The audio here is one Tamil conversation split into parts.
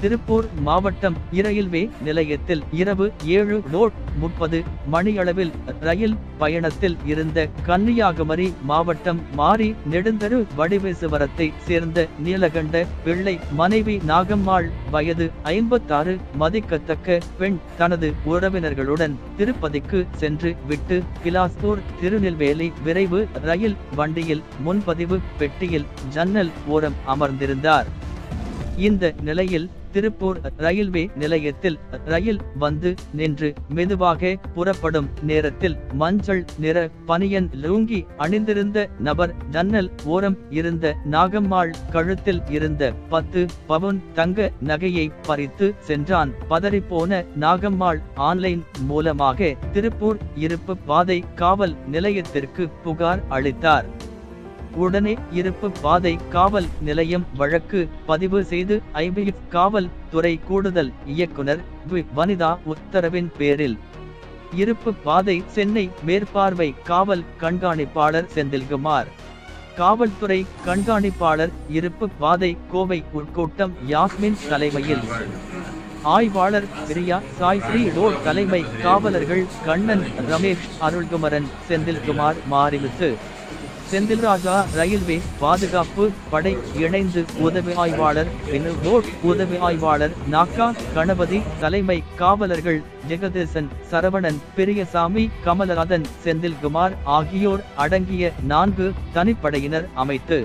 திருப்பூர் மாவட்டம் இரயில்வே நிலையத்தில் இரவு ஏழு நோட் முப்பது மணியளவில் ரயில் பயணத்தில் இருந்த கன்னியாகுமரி மாவட்டம் மாரி நெடுந்தரு வடிவேசுவரத்தை சேர்ந்த நீலகண்ட பிள்ளை மனைவி நாகம்மாள் வயது ஐம்பத்தாறு மதிக்கத்தக்க பெண் தனது உறவினர்களுடன் திருப்பதிக்கு சென்று விட்டு பிலாஸ்பூர் திருநெல்வேலி விரைவு ரயில் வண்டியில் முன்பதிவு பெட்டியில் ஜன்னல் ஓரம் அமர்ந்திருந்தார். இந்த நிலையில் திருப்பூர் ரயில்வே நிலையத்தில் ரயில் வந்து நின்று மெதுவாக புறப்படும் நேரத்தில் மஞ்சள் நிற பனியன் லூங்கி அணிந்திருந்த நபர் ஜன்னல் ஓரம் இருந்த நாகம்மாள் கழுத்தில் இருந்த பத்து பவுன் தங்க நகையை பறித்து சென்றான். பதறிப்போன நாகம்மாள் ஆன்லைன் மூலமாக திருப்பூர் இருப்பு பாதை காவல் நிலையத்திற்கு புகார் அளித்தார். உடனே இருப்பு பாதை காவல் நிலையம் வழக்கு பதிவு செய்து ஐபிஎஃப் காவல் துறை கூடுதல் இயக்குனர் வி. வனிதா உத்தரவின் பேரில். இருப்பு பாதை சென்னை மேற்பார்வை காவல் கண்காணிப்பாளர் செந்தில்குமார். காவல்துறை கண்காணிப்பாளர் இருப்பு பாதை கோவை உட்கூட்டம் யாஸ்மின் தலைமையில். ஆய்வாளர் பிரியா சாய் ஸ்ரீ ரோட் தலைமை காவலர்கள் கண்ணன் ரமேஷ் அருள்குமரன் செந்தில்குமார் மாரிமுத்து செந்தில்ராஜா ரயில்வே பாதுகாப்பு படை இணைந்து உதவி ஆய்வாளர் வினு ரோட் உதவி ஆய்வாளர் நாக்கா கணபதி தலைமை காவலர்கள் ஜெகதேசன் சரவணன் பெரியசாமி கமலநாதன் செந்தில்குமார் ஆகியோர் அடங்கிய நான்கு தனிப்படையினர் அமைத்து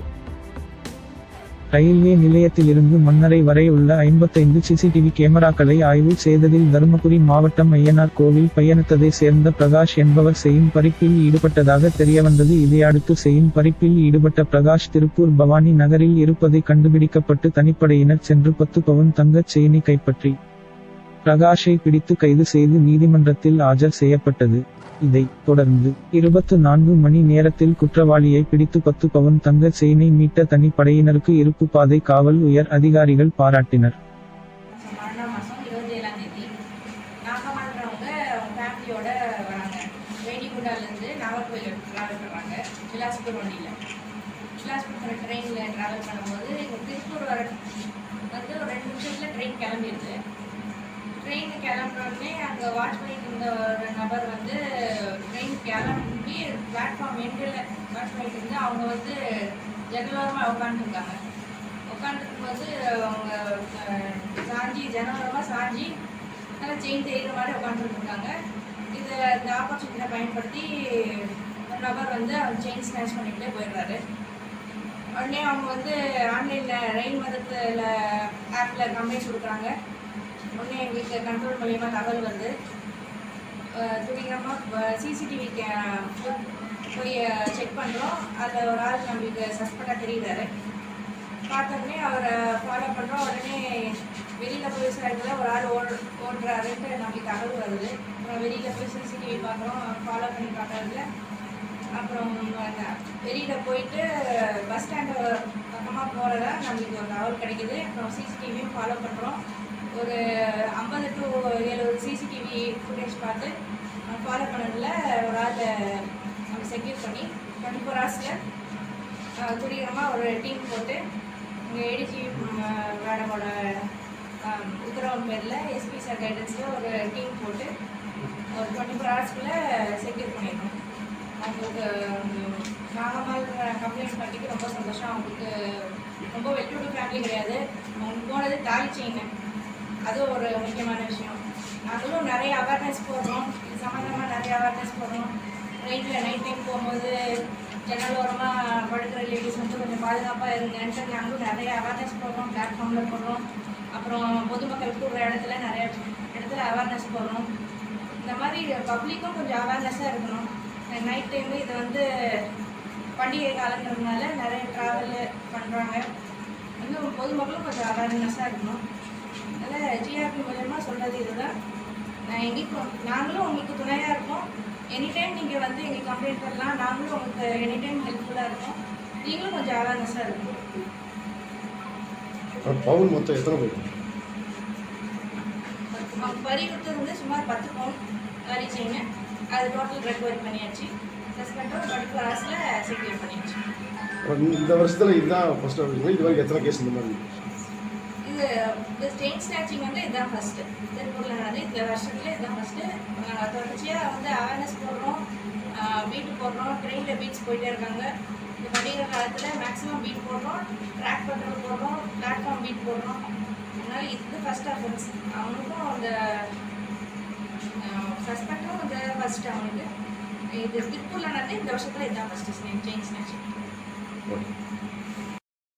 ரயில்வே நிலையத்திலிருந்து மன்னரை வரை உள்ள ஐம்பத்தைந்து சிசிடிவி கேமராக்களை ஆய்வு செய்ததில் தருமபுரி மாவட்டம் ஐயனார் கோவில் பயணித்ததை சேர்ந்த பிரகாஷ் என்பவர் செய்யும் பறிப்பில் ஈடுபட்டதாக தெரியவந்தது. இதையடுத்து செய்யும் பறிப்பில் ஈடுபட்ட பிரகாஷ் திருப்பூர் பவானி நகரில் இருப்பதை கண்டுபிடிக்கப்பட்டு தனிப்படையினர் சென்று பத்து பவுன் தங்கச் செயினை கைப்பற்றி பிரகாஷை பிடித்து கைது செய்து நீதிமன்றத்தில் ஆஜர் செய்யப்பட்டது. இதை தொடர்ந்து இருபத்து நான்கு மணி நேரத்தில் குற்றவாளியை பிடித்து பத்து பவுன் தங்க செயினை மீட்ட தனிப்படையினருக்கு இருப்பு பாதை காவல் உயர் அதிகாரிகள் பாராட்டினர். மறுநாள் ட்ராவல் ட்ரெயினில் ட்ராவல் பண்ணும்போது இங்கே திருப்பூர் வர வந்து ஒரு ரெண்டு நிமிஷத்தில் ட்ரெயின் கிளம்பிடுது. அங்கே வாட்ச் பண்ணிட்டு இருந்த ஒரு நபர் வந்து ட்ரெயின் கிளம்பி பிளாட்ஃபார்ம் எண்டில் வாட்ச் பண்ணிட்டு இருந்து அவங்க வந்து ஜன்னலோரமாக உட்காந்துருக்காங்க உட்காந்துருக்கும் போது அவங்க சாஞ்சி ஜனவரமாக சாஞ்சி நல்லா செயின் தெரியுற மாதிரி உட்காந்துருக்காங்க இது இந்த ஆப்பர்ச்சுனிட்டியை பயன்படுத்தி ஒரு நபர் வந்து அவங்க செயின் ஸ்நாச் பண்ணிக்கிட்டே போயிடுறாரு. உடனே அவங்க வந்து ஆன்லைனில் ரயில் மதத்தில் ஆப்பில் கம்ப்ளைண்ட் கொடுக்குறாங்க. உடனே எங்களுக்கு கண்ட்ரோல் மூலயமா தகவல் வருது துணிகரமாக சிசிடிவி போய் செக் பண்ணுறோம் அதில் ஒரு ஆள் நம்மளுக்கு சஸ்பெண்டாக தெரியுறாரு. பார்த்தோடனே அவரை ஃபாலோ பண்ணுறோம் உடனே வெளியில் போய் சைடில் ஒரு ஆள் ஓடு ஓடுறாருன்ட்டு நம்மளுக்கு தகவல் வருது. அப்புறம் வெளியில் போய் சிசிடிவி பார்க்குறோம். ஃபாலோ பண்ணி பார்க்கறதுல அப்புறம் வெளியில் போயிட்டு பஸ் ஸ்டாண்டு பக்கமாக போகிறதா நம்மளுக்கு ஒரு தகவல் கிடைக்குது. அப்புறம் சிசிடிவியும் ஃபாலோ பண்ணுறோம் ஒரு ஐம்பது டு எழுபது சிசிடிவி ஃபுட்டேஜ் பார்த்து ஃபாலோ பண்ணதில் ஒரு ஆளை நம்ம செக்யூர் பண்ணி டுவெண்ட்டி ஃபோர் ஹவர்ஸில் துரிதமாக ஒரு டீம் போட்டு இங்கே ஏடிஜி மேடமோட உத்தரவு பேரில் எஸ்பி சார் கைடன்ஸில் ஒரு டீம் போட்டு ஒரு டுவெண்ட்டி ஃபோர் ஹவர்ஸ்க்குள்ளே செக்யூர் பண்ணியிருக்கோம் அவங்களுக்கு நாகமாக கம்ப்ளைண்ட் பண்ணிக்கு ரொம்ப சந்தோஷம். அவங்களுக்கு ரொம்ப வெற்றி ஃபேமிலி கிடையாது. அவங்க போனது தாலி செயின் அதுவும் ஒரு முக்கியமான விஷயம். நாங்களும் நிறைய அவேர்னஸ் போடுறோம். இது சம்மந்தமாக நிறைய அவேர்னஸ் போடுறோம். ட்ரெயினில் நைட் டைம் போகும்போது ஜன்னல் ஓரமாக படுக்கிற லேடிஸ் வந்து கொஞ்சம் பாதுகாப்பாக இருங்கன்ட்டு நாங்களும் நிறைய அவேர்னஸ் போடுறோம். பிளாட்ஃபார்மில் போடுறோம். அப்புறம் பொதுமக்கள் கூடுற இடத்துல நிறைய இடத்துல அவேர்னஸ் போடுறோம். இந்த மாதிரி பப்ளிக்கும் கொஞ்சம் அவேர்னஸாக இருக்கணும். நைட் டைமு இது வந்து பண்டிகை காலங்கிறதுனால நிறைய ட்ராவல் பண்ணுறாங்க இன்னும் பொதுமக்களும் கொஞ்சம் அவேர்னஸாக இருக்கணும். அதனால் ஜிஆர்பி மூலயமா சொல்கிறது இதுதான் நான் எங்களுக்கு நாங்களும் உங்களுக்கு துணையாக இருக்கோம். எனி டைம் நீங்கள் வந்து எங்களுக்கு கம்ப்ளைண்ட் பண்ணலாம் நாங்களும் உங்களுக்கு எனி டைம் ஹெல்ப்ஃபுல்லாக இருக்கோம். நீங்களும் கொஞ்சம் அவேர்னஸாக இருக்கணும். பவுன் மொத்தம் எத்தனை பவுன் வரி கொடுத்தது சுமார் பத்து பவுன் வரி செயின் அது டோட்டல் ரெக்கவரி பண்ணியாச்சு. சஸ்பெக்டும் டுவெண்ட்டி ஃபோர் ஹவர்ஸில் செக்யூர் பண்ணியாச்சு. இந்த வருஷத்துல இதுதான் வருஷம் இது வரைக்கும் எத்தனை கேஸ் இந்த மாதிரி? வந்து இந்த ஸ்டெயின் ஸ்நாச்சிங் வந்து இதுதான் ஃபஸ்ட்டு திருப்பூரில் நடந்து இந்த வருஷத்துல இதுதான் ஃபஸ்ட்டு தொடர்ச்சியாக வந்து அவேர்னஸ் போடுறோம். பீட்டு போடுறோம். ட்ரெயினில் பீட்ஸ் போயிட்டே இருக்காங்க. இந்த படிக்கிற காலத்தில் மேக்ஸிமம் பீட் போடுறோம். ட்ராக் பண்ணுறது போடுறோம். பிளாட்ஃபார்ம் பீட் போடுறோம். அதனால் இது ஃபஸ்ட் அஃபென்ஸ் அவனுக்கும் அந்த சஸ்பெக்டும் இந்த ஃபஸ்ட்டு அவனுக்கு இது திருப்பூரில் நடந்து இந்த வருஷத்தில் இதுதான் ஃபஸ்ட்டு செயின் ஸ்நாச்சிங் ஓகே